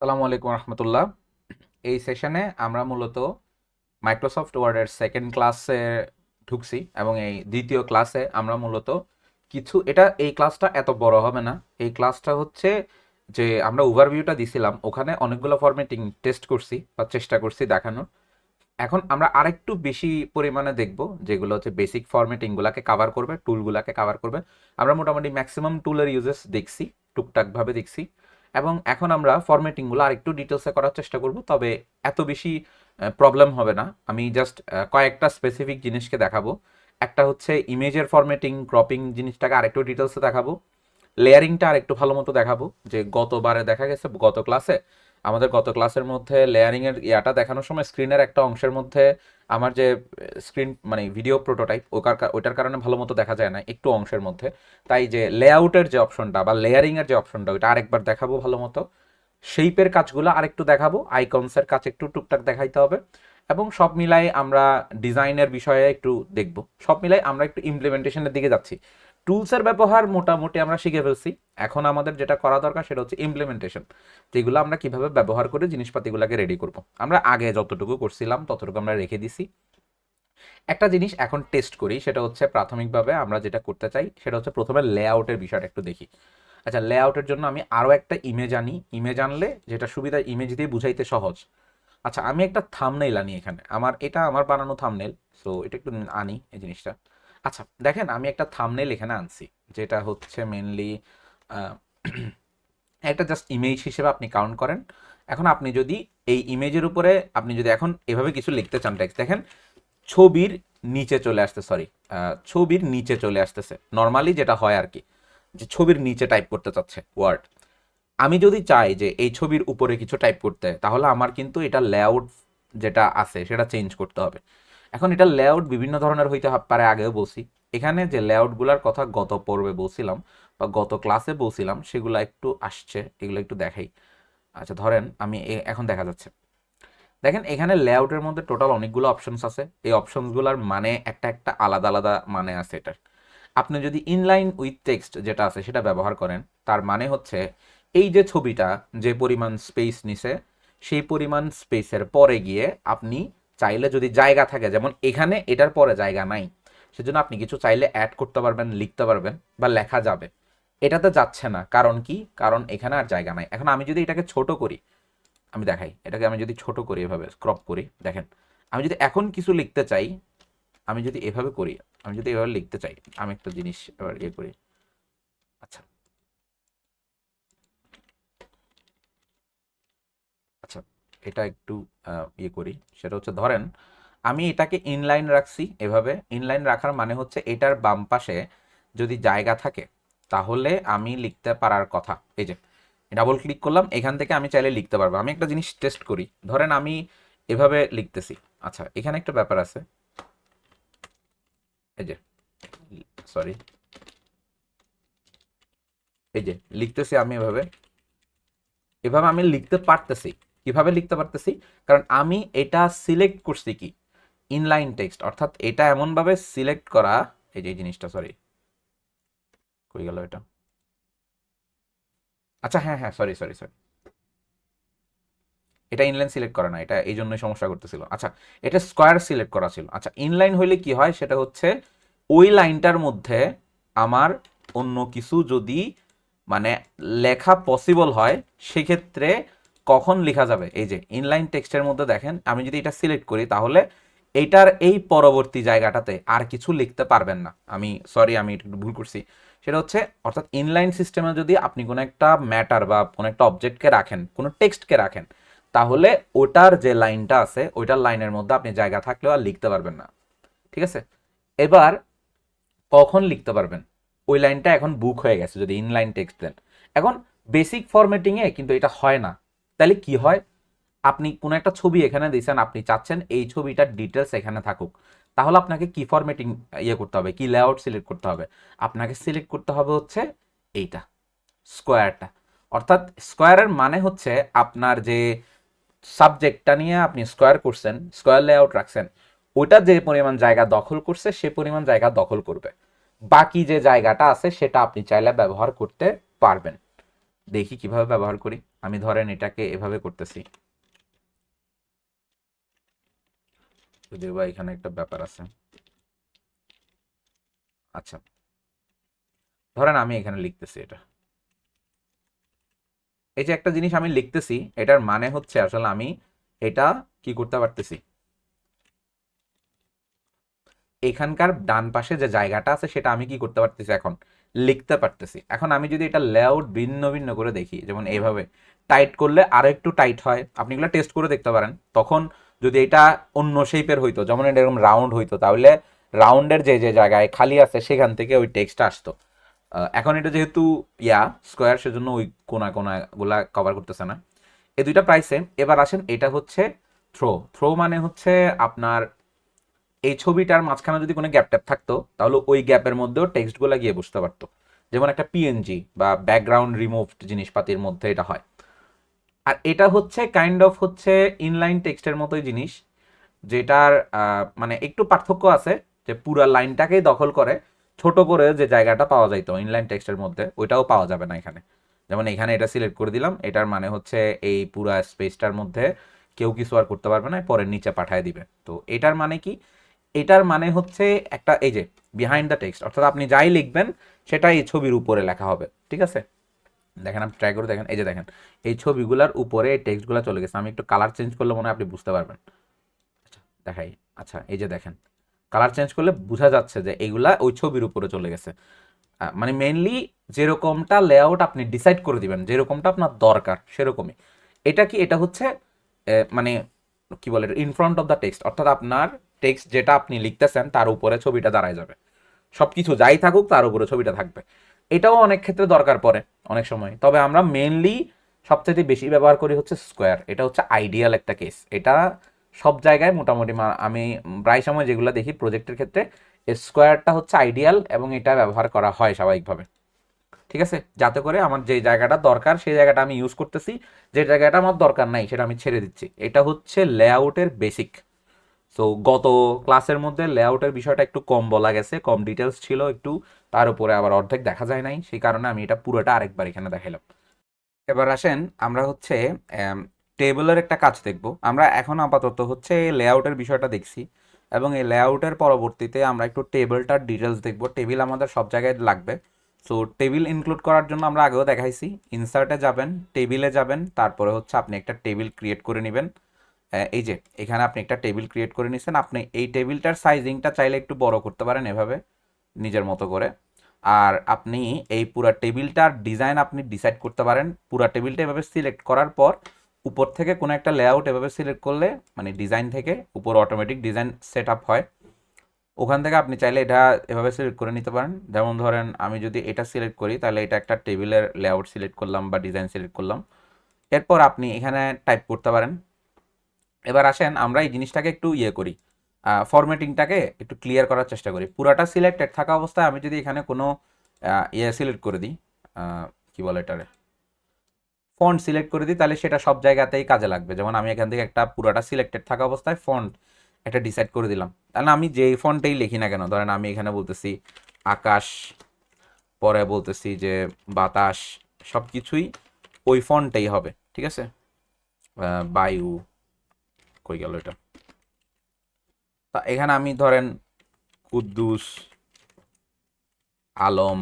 আসসালামু আলাইকুম রহমতুল্লাহ। এই সেশনে আমরা মূলত মাইক্রোসফট ওয়ার্ডের সেকেন্ড ক্লাসে ঢুকছি এবং এই দ্বিতীয় ক্লাসে আমরা মূলত কিছু, এটা এই ক্লাসটা এত বড় হবে না। এই ক্লাসটা হচ্ছে যে আমরা ওভারভিউটা দিছিলাম, ওখানে অনেকগুলো ফরম্যাটিং টেস্ট করছি বা চেষ্টা করছি দেখানোর। এখন আমরা আরেকটু বেশি পরিমাণে দেখব, যেগুলো হচ্ছে বেসিক ফরম্যাটিংগুলোকে কাভার করবে টুলগুলোকে কাভার করবে। আমরা মোটামুটি ম্যাক্সিমাম টুলের ইউজেস দেখছি টুকটাকভাবে দেখছি। এবং এখন আমরা ফরম্যাটিংগুলো আরেকটু ডিটেলসে করার চেষ্টা করব, তবে এত বেশি প্রবলেম হবে না। আমি জাস্ট কয়েকটা স্পেসিফিক জিনিসকে দেখাবো। একটা হচ্ছে ইমেজের ফরম্যাটিং ক্রপিং জিনিসটাকে আরেকটু ডিটেলসে দেখাবো। লেয়ারিংটা আরেকটু ভালো মতো দেখাবো, যে গতবারে দেখা গেছে, গত ক্লাসে আমাদের গত ক্লাসের মধ্যে লেয়ারিংয়ের ইয়াটা দেখানোর সময় স্ক্রিনের একটা অংশের মধ্যে আমার যে স্ক্রিন মানে ভিডিও প্রোটোটাইপ ওটার কারণে ভালো মতো দেখা যায় না একটু অংশের মধ্যে। তাই যে লেআউটের যে অপশনটা বা লেয়ারিংয়ের যে অপশনটা, ওইটা আরেকবার দেখাবো ভালো মতো। শেপের কাজগুলো আরেকটু দেখাবো, আইকনসের কাজ একটু টুকটাক দেখাইতে হবে এবং সব মিলাই আমরা ডিজাইনের বিষয়ে একটু দেখব। সব মিলাই আমরা একটু ইমপ্লিমেন্টেশনের দিকে যাচ্ছি। টুলসের ব্যবহার মোটামুটি আমরা শিখে ফেলছি। এখন আমাদের যেটা করা দরকার সেটা হচ্ছে ইমপ্লিমেন্টেশন যেগুলো আমরা কীভাবে ব্যবহার করে জিনিসপাতিগুলোকে রেডি করব। আমরা আগে যতটুকু করছিলাম ততটুকু আমরা রেখে দিছি। একটা জিনিস এখন টেস্ট করি, সেটা হচ্ছে প্রাথমিকভাবে আমরা যেটা করতে চাই, সেটা হচ্ছে প্রথমে লেআউটের বিষয়টা একটু দেখি। আচ্ছা লেআউটের জন্য আমি আরও একটা ইমেজ আনি। ইমেজ আনলে যেটা সুবিধা ইমেজ দিয়ে বুঝাইতে সহজ। আচ্ছা আমি একটা থামনেল আনি এখানে। আমার, এটা আমার বানানো থামনেল সো এটা একটু আনি এই জিনিসটা। আচ্ছা দেখেন আমি একটা থামনেল এখানে আনছি, যেটা হচ্ছে মেনলি একটা জাস্ট ইমেজ হিসেবে আপনি কাউন্ট করেন। এখন আপনি যদি এই ইমেজের উপরে, আপনি যদি এখন এভাবে কিছু লিখতে চান টেক্সট দেখেন ছবির নিচে চলে আসতে সরি ছবির নিচে চলে আসতেছে। নর্মালি যেটা হয় আর কি, যে ছবির নিচে টাইপ করতে চাচ্ছে ওয়ার্ড আমি যদি চাই যে এই ছবির উপরে কিছু টাইপ করতে, তাহলে আমার কিন্তু এটা লেআউট যেটা আছে, সেটা চেঞ্জ করতে হবে। এখন এটা লেআউট বিভিন্ন ধরনের হইতে পারে, আগেও বলছি। এখানে যে লেআউটগুলোর কথা গত পর্বে বলছিলাম বা গত ক্লাসে বলছিলাম, সেগুলো একটু আসছে, এগুলো একটু দেখাই। আচ্ছা ধরেন আমি এখন দেখা যাচ্ছে। দেখেন, এখানে লেআউটের মধ্যে টোটাল অনেকগুলো অপশনস আছে। এই অপশনসগুলোর মানে একটা একটা আলাদা আলাদা মানে আছে এটার। আপনি যদি ইনলাইন উইথ টেক্সট যেটা আছে সেটা ব্যবহার করেন, তার মানে হচ্ছে এই যে ছবিটা, যে পরিমাণ স্পেস নিছে, সেই পরিমাণ স্পেসের পরে গিয়ে আপনি চাইলে যদি জায়গা থাকে, যেমন এখানে এটার পরে জায়গা নাই, সেজন্য আপনি কিছু চাইলে অ্যাড করতে পারবেন, লিখতে পারবেন বা লেখা যাবে। এটাতে যাচ্ছে না। কারণ কি? কারণ এখানে আর জায়গা নাই। এখন আমি যদি এটাকে ছোট করি, আমি দেখাই, এটাকে আমি যদি ছোট করি এভাবে ক্রপ করি, দেখেন, আমি যদি এখন কিছু লিখতে চাই, আমি যদি এভাবে করি, আমি যদি এভাবে লিখতে চাই, আমি একটা জিনিস এবার ইয়ে করি। আচ্ছা আচ্ছা এটা একটু ইয়ে করি। সেটা হচ্ছে, ধরেন, আমি এটাকে ইনলাইন রাখছি এভাবে। ইনলাইন রাখার মানে হচ্ছে, এটার বাম পাশে যদি জায়গা থাকে, তাহলে আমি লিখতে পারার কথা। এই যে ডাবল ক্লিক করলাম, এখান থেকে আমি চাইলে লিখতে পারব। আমি একটা জিনিস টেস্ট করি। ধরেন, আমি এভাবে লিখতেছি। আচ্ছা এখানে একটা ব্যাপার আছে। এই যে সরি এই যে, লিখতেছি আমি এভাবে। এভাবে আমি লিখতে পারতেছি। কীভাবে লিখতে পারতেছি? কারণ আমি এটা সিলেক্ট করছি কি? ইনলাইন টেক্সট অর্থাৎ এটা এমনভাবে সিলেক্ট করা, এই যে জিনিসটা সরি কই গেল এটা? আচ্ছা হ্যাঁ হ্যাঁ সরি সরি সরি এটা ইনলাইন সিলেক্ট করা না, এটা এই জন্যই সমস্যা করতেছিল। আচ্ছা এটা স্কোয়ার সিলেক্ট করা ছিল। আচ্ছা ইনলাইন হইলে কি হয়? সেটা হচ্ছে ওই লাইনটার মধ্যে আমার অন্য কিছু যদি মানে লেখা পসিবল হয়, সেক্ষেত্রে কখন লেখা যাবে? এই যে ইনলাইন টেক্সটের মধ্যে দেখেন, আমি যদি এটা সিলেক্ট করি, তাহলে এইটার এই পরবর্তী জায়গাটাতে আর কিছু লিখতে পারবেন না। আমি সরি আমি একটু ভুল করছি। সেটা হচ্ছে, অর্থাৎ ইনলাইন সিস্টেমে যদি আপনি কোনো একটা ম্যাটার বা কোনো একটা অবজেক্টকে রাখেন, কোনো টেক্সটকে রাখেন, তাহলে ওটার যে লাইনটা আছে, ওইটার লাইনের মধ্যে আপনি জায়গা থাকলেও আর লিখতে পারবেন না। ঠিক আছে? এবার কখন লিখতে পারবেন? ওই লাইনটা এখন বুক হয়ে গেছে, যদি ইনলাইন টেক্সট দেন। এখন বেসিক ফরম্যাটিংয়ে কিন্তু এটা হয় না। তাহলে কি হয়? আপনি কোনো একটা ছবি এখানে দিয়েছেন, আপনি চাচ্ছেন এই ছবিটার ডিটেলস এখানে থাকুক। তাহলে আপনাকে কি ফরম্যাটিং ইয়ে করতে হবে? কি লেআউট সিলেক্ট করতে হবে? আপনাকে সিলেক্ট করতে হবে হচ্ছে এইটা স্কোয়ারটা অর্থাৎ স্কোয়ারের মানে হচ্ছে আপনার যে সাবজেক্টটা নিয়ে আপনি স্কোয়ার করছেন স্কোয়ার লেআউট রাখছেন ওটা যে পরিমাণ জায়গা দখল করছে, সে পরিমাণ জায়গা দখল করবে। বাকি যে জায়গাটা আছে, সেটা আপনি চাইলে ব্যবহার করতে পারবেন। দেখি কীভাবে ব্যবহার করি। আমি ধরেন এটাকে এভাবে করতেছি। যদিও বা এখানে একটা ব্যাপার আছে। আচ্ছা। ধরেন আমি এখানে লিখতেছি এটা। এই যে একটা জিনিস আমি লিখতেছি, এটার মানে হচ্ছে আসলে আমি এটা কি করতে পারতেছি? এখানকার ডান পাশে যে জায়গাটা আছে, সেটা আমি কি করতে পারতেছি এখন? লিখতে পারতেছি। এখন আমি যদি এটা লেআউট ভিন্ন ভিন্ন করে দেখি, যেমন এইভাবে টাইট করলে আরও একটু টাইট হয়, আপনি এগুলো টেস্ট করে দেখতে পারেন। তখন যদি এটা অন্য শেপের হইতো, যেমন এটা এরকম রাউন্ড হইতো, তাহলে রাউন্ডের যে যে জায়গায় খালি আছে, সেখান থেকে ওই টেক্সটটা আসতো। এখন এটা যেহেতু, ইয়া স্কোয়ার সেজন্য ওই কোনা কোনাগুলা কভার করতেছে না। এই দুইটা প্রায় সেম এবার আসেন, এটা হচ্ছে থ্রো থ্রো মানে হচ্ছে আপনার এই ছবিটার মাঝখানে যদি কোনো গ্যাপ ট্যাপ থাকতো, তাহলে ওই গ্যাপের মধ্যেও টেক্সটগুলো গিয়ে বসতে পারতো। যেমন একটা পিএনজি বা ব্যাকগ্রাউন্ড রিমুভড জিনিসপাতির মধ্যে এটা হয়। আর এটা হচ্ছে কাইন্ড অফ হচ্ছে ইনলাইন টেক্সটের মতোই জিনিস, যেটার মানে একটু পার্থক্য আছে যে পুরা লাইনটাকেই দখল করে ছোট করে যে জায়গাটা পাওয়া যাইতো ইনলাইন টেক্সটের মধ্যে, ওইটাও পাওয়া যাবে না এখানে। যেমন এখানে এটা সিলেক্ট করে দিলাম, এটার মানে হচ্ছে এই পুরা স্পেসটার মধ্যে কেউ কিছু আর করতে পারবে না পরে নিচে পাঠায় দিবে। তো এটার মানে কি? এটার মানে হচ্ছে একটা, এই যে বিহাইন্ড দ্য টেক্সট অর্থাৎ আপনি যাই লিখবেন সেটা এই ছবির উপরে লেখা হবে, ঠিক আছে? দেখেন আপনি ট্রাই করে দেখেন, এই যে দেখেন, এই ছবিগুলোর উপরে এই টেক্সটগুলো চলে গেছে, আমি একটু কালার চেঞ্জ করলে মনে হয় আপনি বুঝতে পারবেন। আচ্ছা দেখাই আচ্ছা এই যে দেখেন কালার চেঞ্জ করলে বোঝা যাচ্ছে যে এইগুলা ওই ছবির উপরে চলে গেছে। মানে মেনলি যেরকমটা লেআউট আপনি ডিসাইড করে দিবেন, যেরকমটা আপনার দরকার, সেরকমই। এটা কি, এটা হচ্ছে মানে কি বলে in front of the text অর্থাৎ আপনার টেক্সট যেটা আপনি লিখতেছেন, তার উপরে ছবিটা দাঁড়ায় যাবে। সব কিছু যাই থাকুক, তার উপরে ছবিটা থাকবে। এটাও অনেক ক্ষেত্রে দরকার পড়ে অনেক সময়। তবে আমরা মেনলি সবচেয়ে বেশি ব্যবহার করি হচ্ছে স্কোয়ার এটা হচ্ছে আইডিয়াল একটা কেস এটা সব জায়গায় মোটামুটি আমি প্রায় সময় যেগুলো দেখি প্রজেক্টের ক্ষেত্রে স্কোয়ারটা হচ্ছে আইডিয়াল এবং এটা ব্যবহার করা হয় স্বাভাবিকভাবে। ঠিক আছে? যাতে করে আমার যে জায়গাটা দরকার, সেই জায়গাটা আমি ইউজ করতেছি। যে জায়গাটা আমার দরকার নাই, সেটা আমি ছেড়ে দিচ্ছি। এটা হচ্ছে লেআউটের বেসিক সো গত ক্লাসের মধ্যে লেআউটের বিষয়টা একটু কম বলা গেছে, কম ডিটেলস ছিল একটু, তার উপরে আবার অর্ধেক দেখা যায় নাই, সেই কারণে আমি এটা পুরোটা আরেকবার এখানে দেখাইলাম। এবার আসেন, আমরা হচ্ছে টেবিলের একটা কাজ দেখব। আমরা এখন আপাতত হচ্ছে লেআউটের বিষয়টা দেখছি এবং এই লেআউটের পরবর্তীতে আমরা একটু টেবিলটার ডিটেলস দেখব। টেবিল আমাদের সব জায়গায় লাগবে। সো টেবিল ইনক্লুড করার জন্য আমরা আগেও দেখাইছি। ইনসার্টে যাবেন, টেবিলে যাবেন, তারপরে হচ্ছে আপনি একটা টেবিল ক্রিয়েট করে নেবেন। এই যে, এখানে আপনি একটা টেবিল ক্রিয়েট করে নিছেন। আপনি এই টেবিলটার সাইজিংটা চাইলে একটু বড় করতে পারেন এভাবে, নিজের মতো করে। আর আপনি এই পুরা টেবিলটার ডিজাইন আপনি ডিসাইড করতে পারেন। পুরা টেবিলটা এভাবে সিলেক্ট করার পর, উপর থেকে কোনো একটা লেআউট এভাবে সিলেক্ট করলে মানে ডিজাইন থেকে উপর অটোমেটিক ডিজাইন সেট আপ হয়। ওখান থেকে আপনি চাইলে এটা এভাবে সিলেক্ট করে নিতে পারেন। যেমন ধরেন, আমি যদি এটা সিলেক্ট করি, তাহলে এটা একটা টেবিলের লেআউট সিলেক্ট করলাম বা ডিজাইন সিলেক্ট করলাম। এরপর আপনি এখানে টাইপ করতে পারেন। এবার আসেন, আমরা এই জিনিসটাকে একটু ইয়ে করি ফরম্যাটিংটাকে একটু ক্লিয়ার করার চেষ্টা করি। পুরাটা সিলেক্টেড থাকা অবস্থায় আমি যদি এখানে কোনো ইয়ে সিলেক্ট করে দিই কি বলে এটারে? ফন্ট সিলেক্ট করে দিই, তাহলে সেটা সব জায়গাতেই কাজে লাগবে। যেমন আমি এখান থেকে একটা পুরাটা সিলেক্টেড থাকা অবস্থায় ফন্ট একটা ডিসাইড করে দিলাম। তাহলে আমি যেই ফন্টেই লিখি না কেন, ধরেন আমি এখানে বলতেছি আকাশ, পরে বলতেছি যে বাতাস সব কিছুই ওই ফন্টেই হবে, ঠিক আছে? বায়ু কই গেল এটা? তা এখানে আমি ধরেন কুদ্দুস, আলম,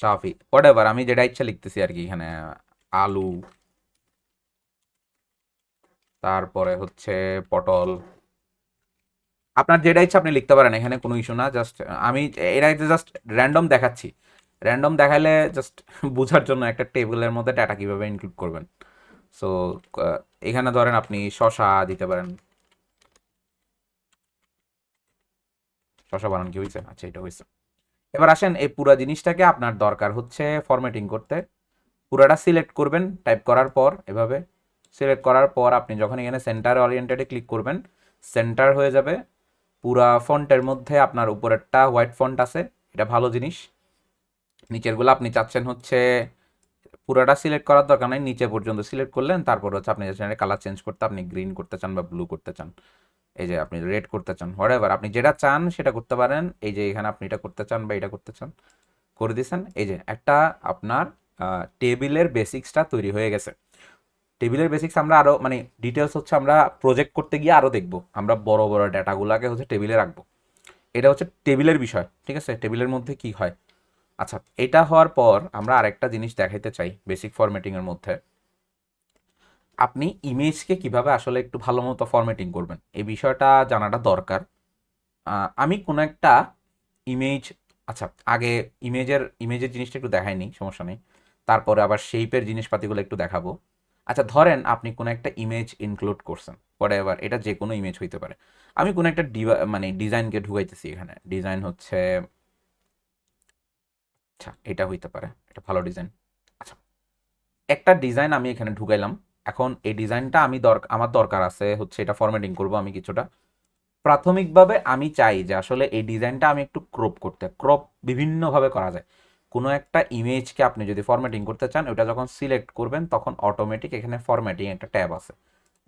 শাফি হোয়াট আমি যেটা ইচ্ছা লিখতেছি আর কি এখানে, আলু, তারপরে হচ্ছে পটল। আপনার যেটা ইচ্ছা আপনি লিখতে পারেন, এখানে কোনো ইস্যু না জাস্ট আমি এটা জাস্ট র্যান্ডম দেখাচ্ছি। র্যান্ডম দেখালে জাস্ট বোঝার জন্য একটা টেবিলের মধ্যে ডাটা কীভাবে ইনক্লুড করবেন। সো এখানে ধরেন আপনি শশা দিতে পারেন। শশা বানান কি হয়েছে? আচ্ছা এটা হয়েছে। এবার আসেন এই পুরো জিনিসটাকে আপনার দরকার হচ্ছে ফরম্যাটিং করতে। পুরাটা সিলেক্ট করবেন টাইপ করার পর এভাবে সিলেক্ট করার পর আপনি যখন এখানে সেন্টার ওরিয়েন্টেডে ক্লিক করবেন সেন্টার হয়ে যাবে। পুরা ফন্টের মধ্যে আপনার উপরেরটা হোয়াইট ফন্ট আছে, এটা ভালো জিনিস। নিচেরগুলো আপনি চাচ্ছেন হচ্ছে পুরোটা সিলেক্ট করার দরকার নাই, নিচে পর্যন্ত সিলেক্ট করলেন, তারপর হচ্ছে আপনি চাচ্ছেন কালার চেঞ্জ করতে, আপনি গ্রিন করতে চান বা ব্লু করতে চান, এই যে আপনি রেড করতে চান হোয়াট এভার আপনি যেটা চান সেটা করতে পারেন, এই যে এখানে আপনি এটা করতে চান বা এটা করতে চান, করে দিয়েছেন, এই যে একটা আপনার টেবিলের বেসিক্সটা তৈরি হয়ে গেছে টেবিলের বেসিক্স আমরা আরও মানে ডিটেলস হচ্ছে আমরা প্রজেক্ট করতে গিয়ে আরও দেখব, আমরা বড় বড় ডাটাগুলোকে হচ্ছে টেবিলে রাখব, এটা হচ্ছে টেবিলের বিষয়, ঠিক আছে টেবিলের মধ্যে কি হয় আচ্ছা এটা হওয়ার পর আমরা আরেকটা জিনিস দেখাইতে চাই বেসিক ফরম্যাটিংয়ের মধ্যে। আপনি ইমেজকে কীভাবে আসলে একটু ভালো মতো ফরম্যাটিং করবেন? এই বিষয়টা জানাটা দরকার। আমি কোনো একটা ইমেজ আচ্ছা আগে ইমেজের ইমেজের জিনিসটা একটু দেখাইনি সমস্যা নেই। তারপরে আবার শেপের জিনিসপাতিগুলো একটু দেখাবো। আচ্ছা ধরেন আপনি কোনো একটা ইমেজ ইনক্লুড করছেন পরে এবার এটা যে কোনো ইমেজ হইতে পারে। আমি কোনো একটা মানে ডিজাইনকে ঢুকাইতেছি এখানে। ডিজাইন হচ্ছে আচ্ছা এটা হইতে পারে, এটা ভালো ডিজাইন আচ্ছা একটা ডিজাইন আমি এখানে ঢুকাইলাম। এখন এই ডিজাইনটা আমি দরকার আমার দরকার আছে, হচ্ছে এটা ফরম্যাটিং করব আমি কিছুটা। প্রাথমিকভাবে আমি চাই যে আসলে এই ডিজাইনটা আমি একটু ক্রপ করতে ক্রপ বিভিন্নভাবে করা যায়। কোনো একটা ইমেজকে আপনি যদি ফরম্যাটিং করতে চান, ওটা যখন সিলেক্ট করবেন, তখন অটোমেটিক এখানে ফরম্যাটিং একটা ট্যাব আছে।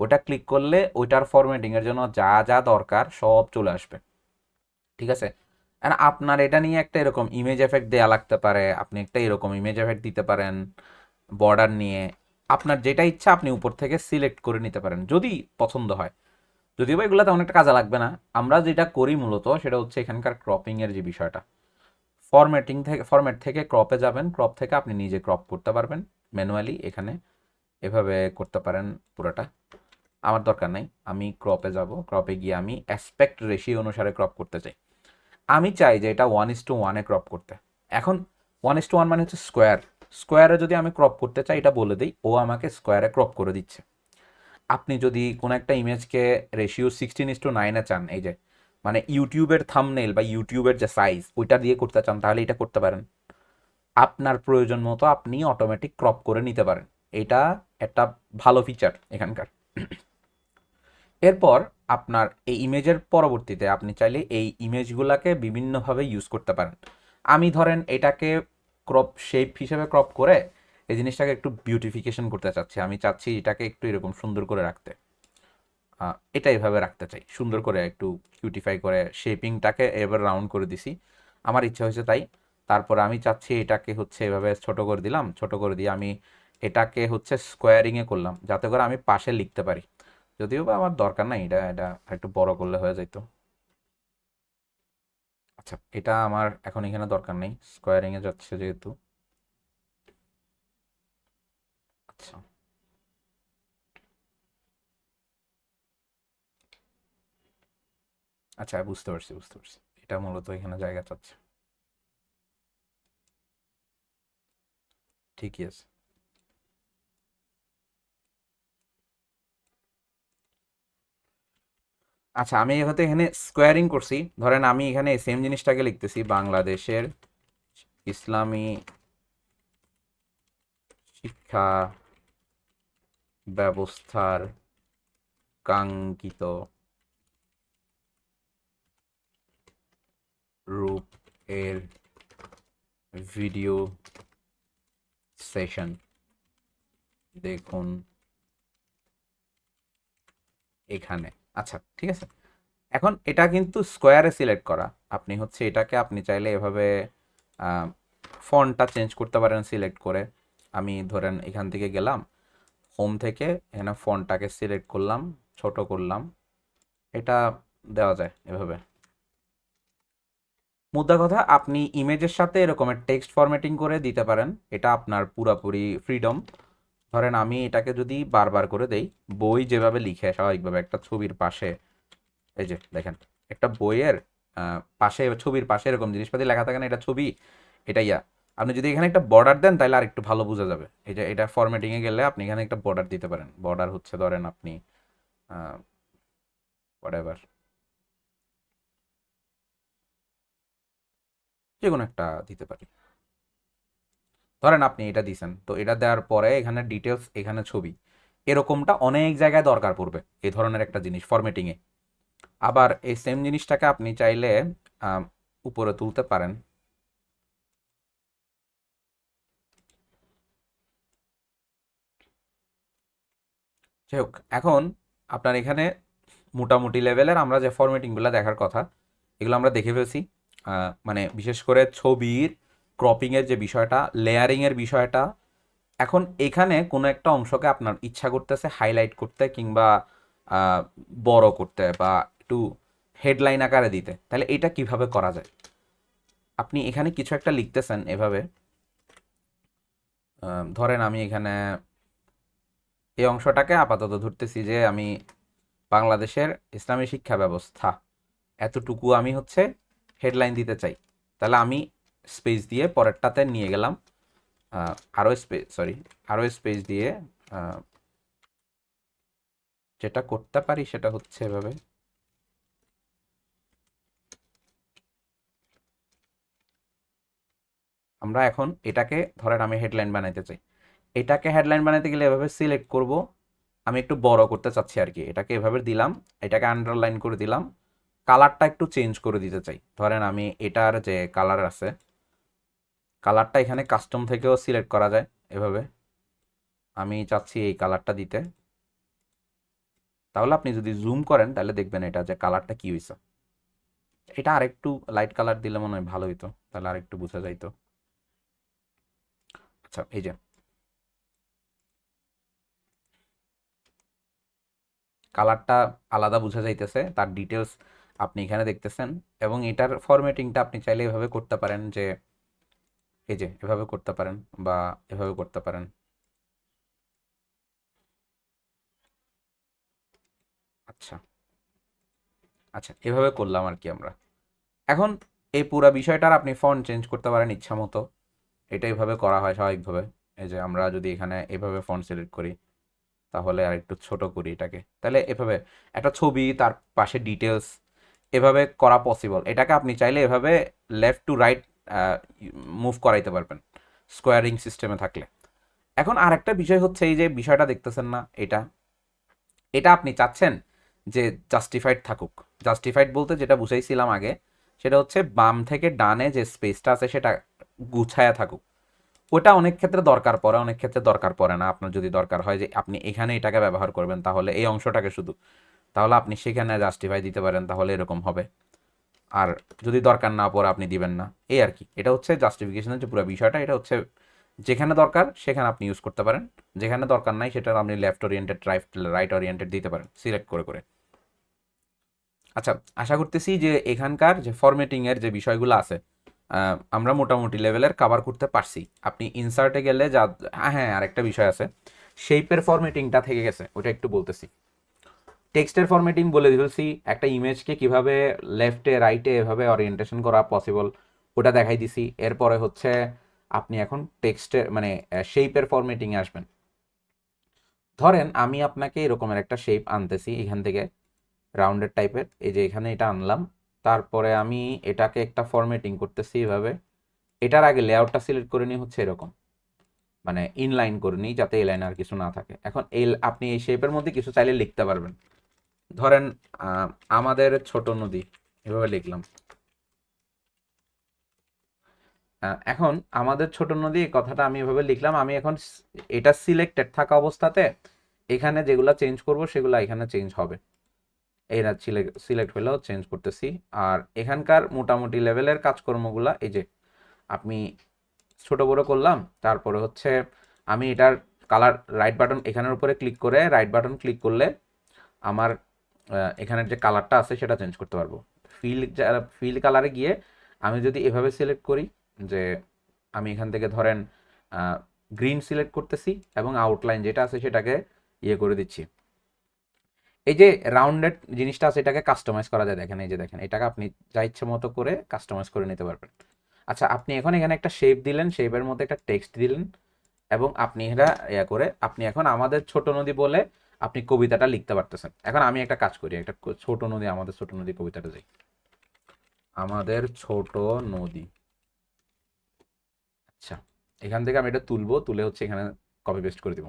ওটা ক্লিক করলে ওইটার ফরম্যাটিংয়ের জন্য যা যা দরকার সব চলে আসবে। ঠিক আছে? আর আপনার এটা নিয়ে একটা এরকম ইমেজ এফেক্ট দেয়া লাগতে পারে, আপনি একটা এরকম ইমেজ এফেক্ট দিতে পারেন বর্ডার নিয়ে। আপনার যেটা ইচ্ছা আপনি উপর থেকে সিলেক্ট করে নিতে পারেন, যদি পছন্দ হয়। যদিও বা এগুলো তেমন একটা কাজে লাগবে না, আমরা যেটা করি মূলত সেটা হচ্ছে এখানকার ক্রপিংয়ের যে বিষয়টা। ফরম্যাটিং থেকে ফরম্যাট থেকে ক্রপে যাবেন ক্রপ থেকে আপনি নিজে ক্রপ করতে পারবেন ম্যানুয়ালি এখানে এভাবে করতে পারেন পুরোটা। আমার দরকার নাই, আমি ক্রপে যাব ক্রপে গিয়ে আমি অ্যাসপেক্ট রেশিও অনুসারে ক্রপ করতে চাই। আমি চাই যে এটা ওয়ান ইস টু ওয়ানে ক্রপ করতে। এখন ওয়ান ইস টু ওয়ান মানে হচ্ছে স্কোয়ার স্কোয়ারে যদি আমি ক্রপ করতে চাই, এটা বলে দিই, ও আমাকে স্কোয়ারে ক্রপ করে দিচ্ছে। আপনি যদি কোনো একটা ইমেজকে রেশিও সিক্সটিন ইস টু নাইনে চান, এই যে মানে ইউটিউবের থামনেল বা ইউটিউবের যে সাইজ ওইটা দিয়ে করতে চান, তাহলে এটা করতে পারেন। আপনার প্রয়োজন মতো আপনি অটোমেটিক ক্রপ করে নিতে পারেন। এটা একটা ভালো ফিচার এখানকার। এরপর আপনার এই ইমেজের পরবর্তীতে আপনি চাইলে এই ইমেজগুলোকে বিভিন্নভাবে ইউজ করতে পারেন। আমি ধরেন এটাকে ক্রপ শেপ হিসেবে ক্রপ করে এই জিনিসটাকে একটু বিউটিফিকেশন করতে চাচ্ছি। আমি চাচ্ছি এটাকে একটু এরকম সুন্দর করে রাখতে। এটা এভাবে রাখতে চাই। সুন্দর করে একটু কিউটিফাই করে শেপিংটাকে এবার রাউন্ড করে দিছি। আমার ইচ্ছা হয়েছে তাই। তারপর আমি চাচ্ছি এটাকে হচ্ছে এভাবে ছোট করে দিলাম। ছোট করে দিয়ে আমি এটাকে হচ্ছে স্কোয়ারিংয়ে করলাম। যাতে করে আমি পাশে লিখতে পারি। যদিও বা আমার দরকার নাই, এটা এটা একটু বড় করলে হয়ে যেত আচ্ছা এটা আমার এখন এখানে দরকার নেই স্কোয়ারিংয়ে যাচ্ছে যেহেতু। আচ্ছা। আচ্ছা বুঝতে পারছি বুঝতে পারছি। এটা মূলত এখানে জায়গা চাচ্ছে। ঠিকই আছে। আচ্ছা আমি হয়তো এখানে স্কোয়ারিং করছি। ধরেন আমি এখানে সেম জিনিসটাকে লিখতেছি, বাংলাদেশের ইসলামী শিক্ষা ব্যবস্থার কাঙ্ক্ষিত রূপ এর ভিডিও সেশন দেখুন এখানে। আচ্ছা ঠিক আছে। এখন এটা কিন্তু স্কোয়ারে সিলেক্ট করা। আপনি হচ্ছে এটাকে আপনি চাইলে এভাবে ফন্টটা চেঞ্জ করতে পারেন সিলেক্ট করে। আমি ধরেন এখান থেকে গেলাম হোম থেকে এখানে ফন্টটাকে সিলেক্ট করলাম, ছোট করলাম। এটা দেওয়া যায় এভাবে। মুদ্রা কথা, আপনি ইমেজের সাথে এরকমের টেক্সট ফরম্যাটিং করে দিতে পারেন। এটা আপনার পুরাপুরি ফ্রিডম ধরেন আমি এটাকে যদি বারবার করে দেই, বই যেভাবে লিখে স্বাভাবিকভাবে একটা ছবির পাশে, এই যে দেখেন, একটা বইয়ের পাশে, ছবির পাশে এরকম জিনিসপাতি লেখা থাকে না, এটা ছবি, এটা ইয়া। আপনি যদি এখানে একটা বর্ডার দেন, তাহলে আর একটু ভালো বোঝা যাবে। এটা ফরম্যাটিং এ গেলে আপনি এখানে একটা বর্ডার দিতে পারেন। বর্ডার হচ্ছে ধরেন আপনি হোয়াটএভার যে কোনো একটা দিতে পারি ধরেন আপনি এটা দিছেন, তো এটা দেওয়ার পরে এখানে ডিটেলস এখানে ছবি, এরকমটা অনেক জায়গায় দরকার পড়বে এই ধরনের একটা জিনিস ফরম্যাটিংয়ে আবার এই সেম জিনিসটাকে আপনি চাইলে উপরে তুলতে পারেন। যাই হোক, এখন আপনার এখানে মোটামুটি লেভেলের আমরা যে ফরম্যাটিংগুলো দেখার কথা, এগুলো আমরা দেখে ফেলছি। মানে বিশেষ করে ছবির ক্রপিংয়ের যে বিষয়টা লেয়ারিংয়ের বিষয়টা, এখন এখানে কোনো একটা অংশকে আপনার ইচ্ছা করতেছে হাইলাইট করতে কিংবা বড় করতে বা একটু হেডলাইন আকারে দিতে, তাহলে এটা কীভাবে করা যায়? আপনি এখানে কিছু একটা লিখতেছেন এভাবে। ধরেন আমি এখানে এই অংশটাকে আপাতত ধরতেছি যে আমি বাংলাদেশের ইসলামী শিক্ষা ব্যবস্থা এতটুকু আমি হচ্ছে হেডলাইন দিতে চাই। তাহলে আমি স্পেস দিয়ে পরেরটাতে নিয়ে গেলাম আহ, আরও স্পেস সরি আরও স্পেস দিয়ে যেটা করতে পারি সেটা হচ্ছে এভাবে। আমরা এখন এটাকে ধরেন আমি হেডলাইন বানাইতে চাই। এটাকে হেডলাইন বানাইতে গেলে এভাবে সিলেক্ট করব। আমি একটু বড় করতে চাচ্ছি আর কি। এটাকে এভাবে দিলাম এটাকে আন্ডারলাইন করে দিলাম। কালারটা একটু চেঞ্জ করে দিতে চাই। ধরেন আমি এটার যে কালার আছে কালারটা এখানে কাস্টম থেকেও সিলেক্ট করা যায় এভাবে। আমি চাচ্ছি এই কালারটা দিতে। তাহলে আপনি যদি জুম করেন, তাহলে দেখবেন এটা যে কালারটা কি হয়েছে এটা আরেকটু লাইট কালার দিলে মনে হয় ভালো হইতো, তাহলে আরেকটু বোঝা যাইতো। আচ্ছা এই যে। কালারটা আলাদা বোঝা যাইতেছে, তার ডিটেলস আপনি এখানে দেখতেছেন। এবং এটার ফরম্যাটিংটা আপনি চাইলে এভাবে করতে পারেন যে এই যে, এভাবে করতে পারেন বা এভাবে করতে পারেন। আচ্ছা। আচ্ছা এভাবে করলাম আর কি আমরা। এখন এই পুরো বিষয়টার আপনি ফন্ট চেঞ্জ করতে পারেন ইচ্ছা মতো এটা এভাবে করা হয় স্বাভাবিকভাবে। এই যে, আমরা যদি এখানে এভাবে ফন্ট সিলেক্ট করি, তাহলে আর একটু ছোট করি এটাকে। তাহলে এভাবে একটা ছবি, তার পাশে ডিটেলস এভাবে করা পসিবল এটাকে আপনি চাইলে এভাবে লেফট টু রাইট মুভ করাইতে পারবেন স্কোয়ারিং সিস্টেমে থাকলে। এখন আরেকটা বিষয় হচ্ছে এই যে বিষয়টা দেখতেছেন না, এটা। এটা আপনি চাচ্ছেন যে জাস্টিফাইড থাকুক। জাস্টিফাইড বলতে যেটা বুঝাইছিলাম আগে, সেটা হচ্ছে বাম থেকে ডানে যে স্পেসটা আছে সেটা গুছায়া থাকুক। ওটা অনেক ক্ষেত্রে দরকার পড়ে, অনেক ক্ষেত্রে দরকার পড়ে না। আপনার যদি দরকার হয় যে আপনি এখানে এটাকে ব্যবহার করবেন, তাহলে এই অংশটাকে শুধু। তাহলে আপনি সেখানে জাস্টিফাই দিতে পারেন, তাহলে এরকম হবে। আর যদি দরকার না পড়ে আপনি দিবেন না। এই আর কি। এটা হচ্ছে জাস্টিফিকেশনের যে পুরো বিষয়টা, এটা হচ্ছে যেখানে দরকার সেখানে আপনি ইউজ করতে পারেন। যেখানে দরকার নাই সেটা আপনি left oriented right right oriented দিতে পারেন সিলেক্ট করে করে। আচ্ছা আশা করতেছি যে এখানকার যে ফরম্যাটিং এর যে বিষয়গুলো আছে আমরা মোটামুটি লেভেলের কভার করতে পারছি। আপনি ইনসার্টে গেলে যা হ্যাঁ হ্যাঁ আরেকটা বিষয় আছে। শেপের ফরম্যাটিংটা থেকে গেছে, ওটা একটু বলতেছি। টেক্সটের ফরম্যাটিং বলে দিয়েছি একটা ইমেজকে কীভাবে লেফটে রাইটে এভাবে ওরিয়েন্টেশন করা পসিবল ওটা দেখাই দিছি। এরপরে হচ্ছে আপনি এখন টেক্সটের মানে শেপের ফরম্যাটিংয়ে আসবেন। ধরেন আমি আপনাকে এরকমের একটা শেপ আনতেছি এখান থেকে রাউন্ডেড টাইপের এই যে এখানে এটা আনলাম, তারপরে আমি এটাকে একটা ফরম্যাটিং করতেছি এভাবে, এটার আগে লেআউটটা সিলেক্ট করে নিই হচ্ছে এরকম। মানে ইনলাইন করে নিই যাতে এই লাইনে আর কিছু না থাকে। এখন এই, আপনি এই শেপের মধ্যে কিছু চাইলে লিখতে পারবেন। ধরেন আমাদের ছোট নদী, এভাবে লিখলাম। এখন আমাদের ছোট নদী কথাটা আমি এভাবে লিখলাম। আমি এখন এটা সিলেক্টেড থাকা অবস্থাতে এখানে যেগুলা চেঞ্জ করব, সেগুলো এখানে চেঞ্জ হবে। এরা সিলেক্ট হলেও চেঞ্জ করতেছি। আর এখানকার মোটামুটি লেভেলের কাজকর্মগুলা, এই যে আপনি ছোট বড় করলাম, তারপরে হচ্ছে আমি এটার কালার রাইট বাটন এখানের উপরে ক্লিক করে রাইট বাটন ক্লিক করলে আমার এখানের যে কালারটা আছে সেটা চেঞ্জ করতে পারব। ফিল ফিল কালারে গিয়ে আমি যদি এভাবে সিলেক্ট করি যে আমি এখান থেকে ধরেন গ্রিন সিলেক্ট করতেছি এবং আউটলাইন যেটা আছে সেটাকে ইয়ে করে দিচ্ছি। এই যে রাউন্ডেড জিনিসটা আছে, এটাকে কাস্টমাইজ করা যায়। দেখেন, এই যে দেখেন, এটাকে আপনি যা ইচ্ছে মতো করে কাস্টমাইজ করে নিতে পারবেন। আচ্ছা আপনি এখন এখানে একটা শেপ দিলেন শেপের মধ্যে একটা টেক্সট দিলেন এবং আপনি এটা ইয়া করে, আপনি এখন আমাদের ছোট নদী বলে আপনি কবিতাটা লিখতে পারতেছেন। এখন আমি একটা কাজ করি, একটা ছোট নদী, আমাদের ছোট নদী কবিতাটা যাই। আমাদের ছোট নদী। আচ্ছা এখান থেকে আমি এটা তুলবো, তুলে হচ্ছে এখানে কপি পেস্ট করে দিব।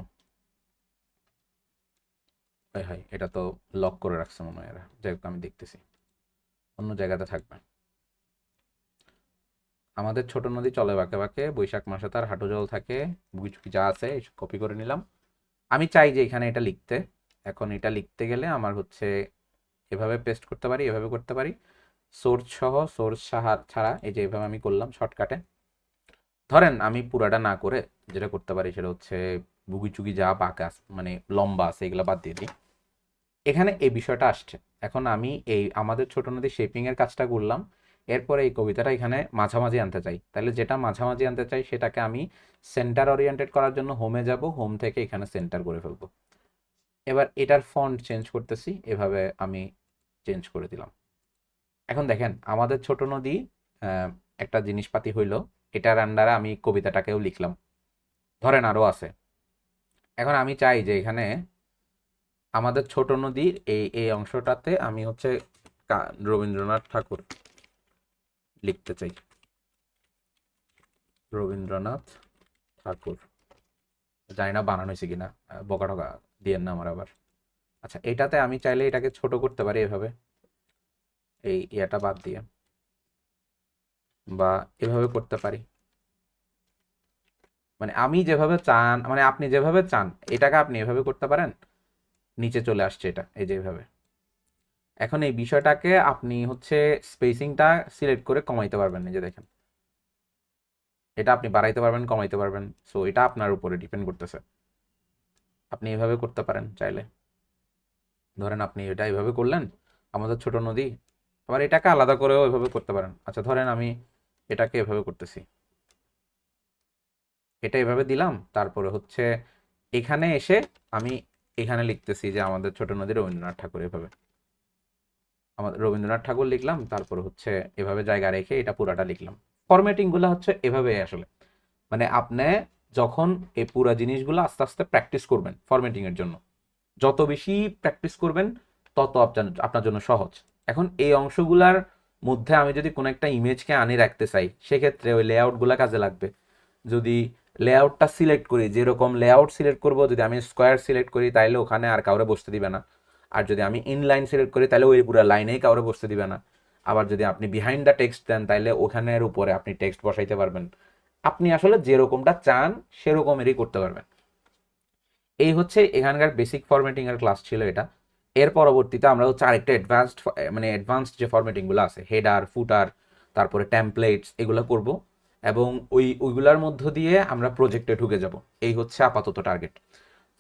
হাই হাই, এটা তো লক করে রাখছে মনে হয় এরা। যাই হোক, আমি দেখতেছি। অন্য জায়গাতে থাকবে। আমাদের ছোট নদী চলে বাঁকে বাঁকে, বৈশাখ মাসে তার হাঁটু জল থাকে বুঝি যা আছে কপি করে নিলাম। আমি চাই যে এখানে এটা লিখতে। এখন এটা লিখতে গেলে আমার হচ্ছে এভাবে পেস্ট করতে পারি, এভাবে করতে পারি। সোর্স সহ সোর্স ছাড়া এই যে এভাবে আমি করলাম শর্টকাটে ধরেন আমি পুরাটা না করে যেটা করতে পারি সেটা হচ্ছে বুগি চুগি যা বাঁকা মানে লম্বা আছে এগুলো বাদ দিয়ে দিই। এখানে এই বিষয়টা আসছে। এখন আমি এই আমাদের ছোট নদী শেপিংয়ের কাজটা করলাম। এরপরে এই কবিতাটা এখানে মাঝামাঝি আনতে চাই। তাহলে যেটা মাঝামাঝি আনতে চাই, সেটাকে আমি সেন্টার ওরিয়েন্টেড করার জন্য হোমে যাব হোম থেকে এখানে সেন্টার করে ফেলব। এবার এটার ফন্ট চেঞ্জ করতেছি, এভাবে আমি চেঞ্জ করে দিলাম। এখন দেখেন, আমাদের ছোট নদী একটা জিনিসপাতি হইল, এটার আন্ডারে আমি কবিতাটাকেও লিখলাম। ধরেন আরও আছে। এখন আমি চাই যে এখানে আমাদের ছোট নদীর এই এই অংশটাতে আমি হচ্ছে রবীন্দ্রনাথ ঠাকুর। লিখতে চাই। রবীন্দ্রনাথ ঠাকুর। জানি না বানানো হয়েছে কিনা বকা টকা দিয়েন না আমার আবার। আচ্ছা এটাতে আমি চাইলে এটাকে ছোট করতে পারি এভাবে। এই ইয়েটা বাদ দিয়ে। বা এভাবে করতে পারি। মানে আমি যেভাবে চান মানে আপনি যেভাবে চান, এটাকে আপনি এভাবে করতে পারেন, নিচে চলে আসছে এটা, এই যে এভাবে। এখন এই বিষয়টাকে আপনি হচ্ছে স্পেসিংটা সিলেক্ট করে কমাইতে পারবেন নিজে দেখেন। এটা আপনি বাড়াইতে পারবেন, কমাইতে পারবেন। সো এটা আপনার উপরে ডিপেন্ড করতেছে। আপনি এভাবে করতে পারেন চাইলে। ধরেন আপনি এটা এভাবে করলেন, আমাদের ছোট নদী, আবার এটাকে আলাদা করেও এভাবে করতে পারেন। আচ্ছা ধরেন আমি এটাকে এভাবে করতেছি। এটা এভাবে দিলাম, তারপরে হচ্ছে এখানে এসে আমি এখানে লিখতেছি যে আমাদের ছোট নদী রবীন্দ্রনাথ ঠাকুর এভাবে। আমাদের রবীন্দ্রনাথ ঠাকুর লিখলাম, তারপর হচ্ছে এভাবে জায়গা রেখে এটা পুরাটা লিখলাম। ফরম্যাটিংগুলো হচ্ছে এভাবে আসলে। মানে আপনি যখন এই পুরা জিনিসগুলো আস্তে আস্তে প্র্যাকটিস করবেন ফরম্যাটিং এর জন্য। যত বেশি প্র্যাকটিস করবেন, তত আপনার আপনার জন্য সহজ। এখন এই অংশগুলার মধ্যে আমি যদি কোনো একটা ইমেজকে আনি রাখতে চাই, সেক্ষেত্রে ওই লেআউটগুলো কাজে লাগবে। যদি লেআউটটা সিলেক্ট করি, যেরকম লেআউট সিলেক্ট করব, যদি আমি স্কোয়ার সিলেক্ট করি, তাইলে ওখানে আর কাউরে বসতে দিবে না। আর যদি আমি ইনলাইন সিলেক্ট করি, তাহলে ওই পুরো লাইনেই কাউরে বসতে দিবে না। আবার যদি আপনি বিহাইন্ড দ্য টেক্সট দেন, তাহলে ওখানের উপরে আপনি টেক্সট বসাইতে পারবেন। আপনি আসলে যেরকমটা চান, সেরকমেরই করতে পারবেন। এই হচ্ছে এখানকার বেসিক ফরম্যাটিং এর ক্লাস ছিল এটা। এর পরবর্তীতে আমরা হচ্ছে আরেকটা অ্যাডভান্সড মানে অ্যাডভান্সড যে ফরম্যাটিংগুলো আছে হেডার ফুটার তারপরে টেমপ্লেটস এগুলো করব। এবং ওই, ওইগুলোর মধ্য দিয়ে আমরা প্রজেক্টে ঢুকে যাব। এই হচ্ছে আপাতত টার্গেট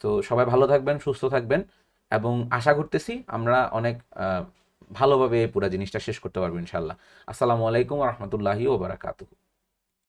তো সবাই ভালো থাকবেন, সুস্থ থাকবেন। এবং আশা করতেছি আমরা অনেক ভালোভাবে পুরা জিনিসটা শেষ করতে পারব ইনশাল্লাহ আসসালামু আলাইকুম রহমতুল্লাহি ওবরাকাতুহু